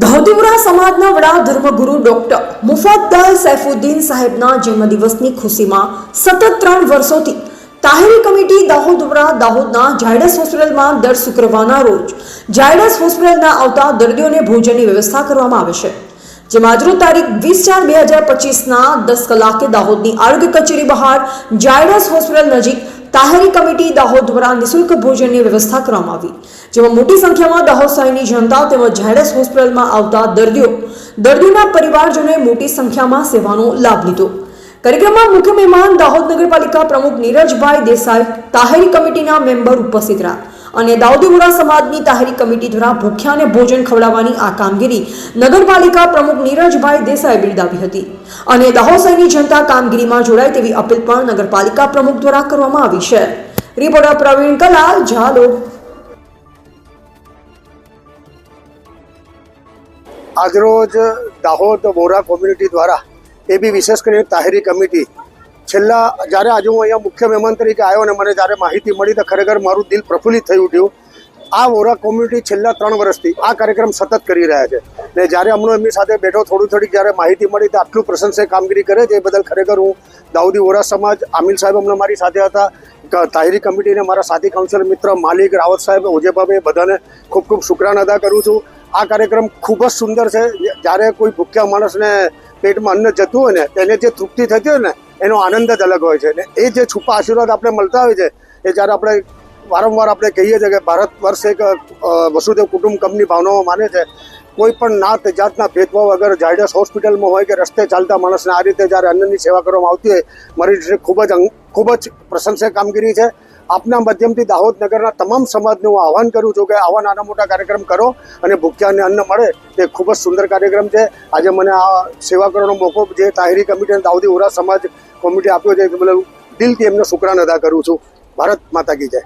ધૌતીપુરા સમાજના વડા ધર્મગુરુ ડોક્ટર મુફદ્દલ સૈફુદ્દીન સાહેબના જન્મદિવસની ખુશીમાં સતત ત્રણ વર્ષોથી તાહિરી કમિટી દાહોદ દાહોદના ઝાયડસ હોસ્પિટલમાં દર શુક્રવારના રોજ ઝાયડસ હોસ્પિટલના આવતા દર્દીઓને ભોજનની વ્યવસ્થા કરવામાં આવે છે. જેમાં આજરોજ તારીખ વીસ ચાર બે હજાર પચીસના દસ કલાકે દાહોદની આરોગ્ય કચેરી બહાર ઝાયડસ હોસ્પિટલ નજીક તાહેરી કમિટી દાહોદ દ્વારા નિઃશુલ્ક ભોજનની વ્યવસ્થા કરવામાં આવી, જેમાં મોટી સંખ્યામાં દાહોદ શહેરની જનતા તેમજ ઝાયડસ હોસ્પિટલમાં આવતા દર્દીઓ, દર્દીના પરિવારજનોએ મોટી સંખ્યામાં સેવાનો લાભ લીધો. કાર્યક્રમમાં મુખ્ય મહેમાન દાહોદ નગરપાલિકા પ્રમુખ નીરજભાઈ દેસાઈ તાહેરી કમિટીના મેમ્બર ઉપસ્થિત રહ્યા. અને દાઉદીપુરા સમાજની તાહેરી કમિટી દ્વારા ભૂખ્યાને ભોજન ખવડાવવાની આ કામગીરી નગરપાલિકા પ્રમુખ નીરજભાઈ દેસાઈ બિરદાવી હતી. અને દાહોદ જનતા કામગીરીમાં જોડાય તેવી અપીલ પણ નગરપાલિકા પ્રમુખ દ્વારા કરવામાં આવી છે. રિપોર્ટર પ્રવીણ કલાલ ઝાલો આજરોજ દાહોદ બોરા કોમ્યુનિટી દ્વારા એ બી વિશેષ કરીને તાહેરી કમિટી છેલ્લા જ્યારે આજે હું અહીંયા મુખ્ય મહેમાન તરીકે આવ્યો અને મને જ્યારે માહિતી મળી તો ખરેખર મારું દિલ પ્રફુલ્લિત થઈ ઉઠ્યું. આ વોરા કોમ્યુનિટી છેલ્લા ત્રણ વર્ષથી આ કાર્યક્રમ સતત કરી રહ્યા છે. ને જ્યારે હમણાં એમની સાથે બેઠો થોડું થોડી જ્યારે માહિતી મળી તો આટલું પ્રશંસક કામગીરી કરે છે. એ બદલ ખરેખર હું દાઉદી વોરા સમાજ, આમિલ સાહેબ હમણાં મારી સાથે હતા. તાહિરી કમિટીને મારા સાથી કાઉન્સિલર મિત્ર માલિક રાવત સાહેબ ઓજેબાબે બધાને ખૂબ ખૂબ શુક્રાન અદા કરું છું. આ કાર્યક્રમ ખૂબ જ સુંદર છે. જ્યારે કોઈ ભૂખ્યા માણસને પેટમાં અન્ન જતું હોય ને, તેને જે તૃપ્તિ થતી હોય ને એનો આનંદ જ અલગ હોય છે. ને એ જે છુપા આશીર્વાદ આપણે મળતા હોય છે, એ જ્યારે આપણે વારંવાર આપણે કહીએ છીએ કે ભારત વર્ષ એક વસુદેવ કુટુંબ કંપની ભાવનાઓ માને છે, કોઈ પણ નાત જાતના ભેદભાવ વગર ઝાયડસ હોસ્પિટલમાં હોય કે રસ્તે ચાલતા માણસને આ રીતે જ્યારે અન્નની સેવા કરવામાં આવતી હોય મારી ખૂબ જ ખૂબ જ પ્રશંસક કામગીરી છે. આપના માધ્યમથી દાહોદ નગરના તમામ સમાજને હું આહવાન કરું છું કે આવા નાના મોટા કાર્યક્રમ કરો અને ભૂખ્યાને અન્ન મળે તે ખૂબ જ સુંદર કાર્યક્રમ છે. આજે મને આ સેવા કરવાનો મોકો જે તાહિરી કમિટી અને દાઉદી ઉરા સમાજ કમિટી આપ્યો છે બદલ દિલથી એમનો શુક્રાન અદા કરું છું. ભારત માતા કી જય.